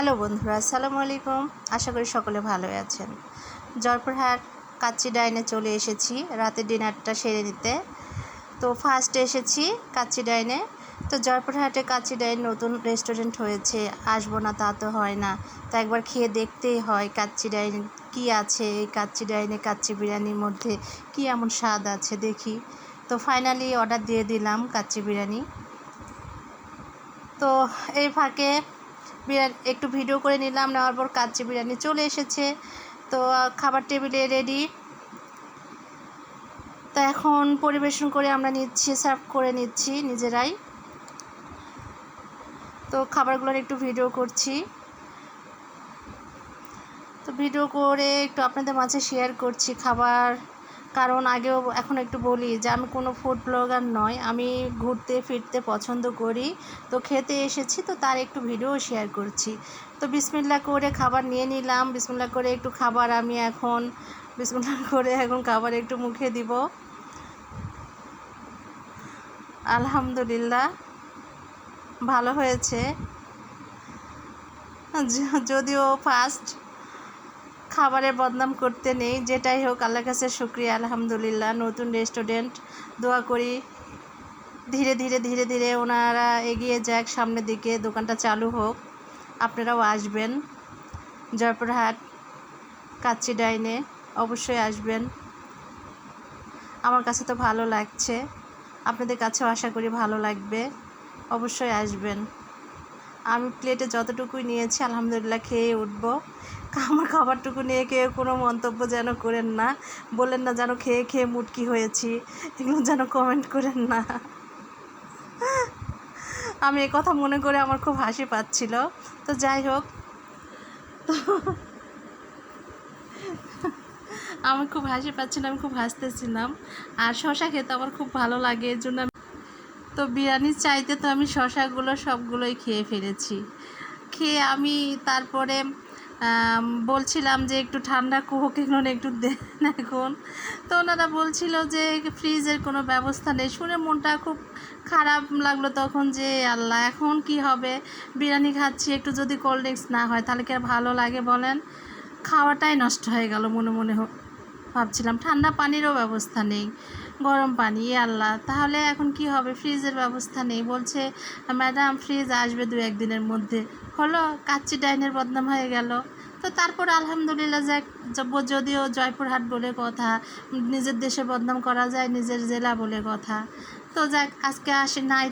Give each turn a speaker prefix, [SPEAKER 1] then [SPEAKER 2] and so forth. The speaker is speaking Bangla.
[SPEAKER 1] হ্যালো বন্ধুরা, আসসালামু আলাইকুম। আশা করি সকলে ভালো আছেন। জয়পুরহাট কাচ্চি ডাইনে চলে এসেছি রাতের ডিনারটা সেরে নিতে। তো ফার্স্ট এসেছি কাচ্চি ডাইনে। তো জয়পুরহাটে কাচ্চি ডাইন নতুন রেস্টুরেন্ট হয়েছে, আসব না তা তো হয় না। তো একবার খেয়ে দেখতেই হয় কাচ্চি ডাইন কী আছে, এই কাচ্চি ডাইনে কাচ্চি বিরিয়ানির মধ্যে কী এমন স্বাদ আছে দেখি। তো ফাইনালি অর্ডার দিয়ে দিলাম কাচ্চি বিরিয়ানি। তো এই ফাঁকে বিরিয়ানি, একটু ভিডিও করে নিলাম, নেওয়ার পর কাচ্চি বিরিয়ানি চলে এসেছে। তো, খাবার টেবিলে রেডি তো, এখন পরিবেশন করে আমরা নিচ্ছি সার্ভ করে নিচ্ছি নিজেরাই। তো খাবারগুলোর একটু ভিডিও করছি। তো, ভিডিও করে একটু আপনাদের মাঝে শেয়ার করছি খাবার। কারণ আগেও এখন একটু বলি যে আমি কোনো ফুড ব্লগার নয়, আমি ঘুরতে ফিরতে পছন্দ করি। তো খেতে এসেছি, তো তার একটু ভিডিও শেয়ার করছি। তো বিসমিল্লা করে খাবার নিয়ে নিলাম বিসমিল্লা করে একটু খাবার আমি এখন বিসমিল্লা করে এখন খাবার একটু মুখে দিব। আলহামদুলিল্লাহ, ভালো হয়েছে। যদিও ফার্স্ট খাবারের বদনাম করতে নেই যেটাই হোক, আল্লাহর কাছে শুক্রিয়া, আলহামদুলিল্লাহ। নতুন রেস্টুরেন্ট দোয়া করি। ধীরে ধীরে ধীরে ধীরে ওনারা এগিয়ে যাক, সামনের দিকে দোকানটা চালু হোক। আপনারাও আসবেন। জয়পুরহাট, কাচ্চি ডাইনে অবশ্যই আসবেন। আমার কাছে তো ভালো লাগছে। আপনাদের কাছেও আশা করি ভালো লাগবে। অবশ্যই আসবেন। আমি প্লেটে যতটুকুই নিয়েছি, আলহামদুলিল্লাহ খেয়ে উঠবো। আমার খাবারটুকু নিয়ে কেউ কোনো মন্তব্য যেন করেন না। বলেন না যেন খেয়ে খেয়ে মুটকি হয়েছি। এগুলো যেন কমেন্ট করেন না। আমি এ কথা মনে করে আমার খুব হাসি পাচ্ছিল। তো যাই হোক। তো আমার খুব হাসি পাচ্ছিলাম আমি খুব হাসতেছিলাম। আর শশা খেতে আমার খুব ভালো লাগে, এর জন্য আমি- তো বিরিয়ানির চাইতে তো আমি শশাগুলো সবগুলোই খেয়ে ফেলেছি। খেয়ে আমি তারপরে বলছিলাম যে একটু ঠান্ডা কোক এগুলো একটু দেন এখন। তো ওনারা বলছিল যে ফ্রিজের কোনো ব্যবস্থা নেই। শুনে মনটা খুব খারাপ লাগল তখন যে, আল্লাহ, এখন কি হবে? বিরিয়ানি খাচ্ছি, একটু যদি কোল্ড ড্রিঙ্কস না হয়, তাহলে কি আর ভালো লাগে বলেন? খাওয়াটাই নষ্ট হয়ে গেল মনে মনে হো- ভাবছিলাম, ঠান্ডা পানিরও ব্যবস্থা নেই, গরম পানি আল্লাহ। তাহলে এখন কি হবে? ফ্রিজের ব্যবস্থা নেই। বলছে, ম্যাডাম, ফ্রিজ আসবে দু একদিনের মধ্যে। হলো, কাচ্চি ডাইনের বদনাম হয়ে গেল। তো তারপর আলহামদুলিল্লাহ, যাক যদিও জয়পুরহাট বলে কথা, নিজের দেশে বদনাম করা যায়, নিজের জেলা বলে কথা। তো যাক, আজকে আসে, নাই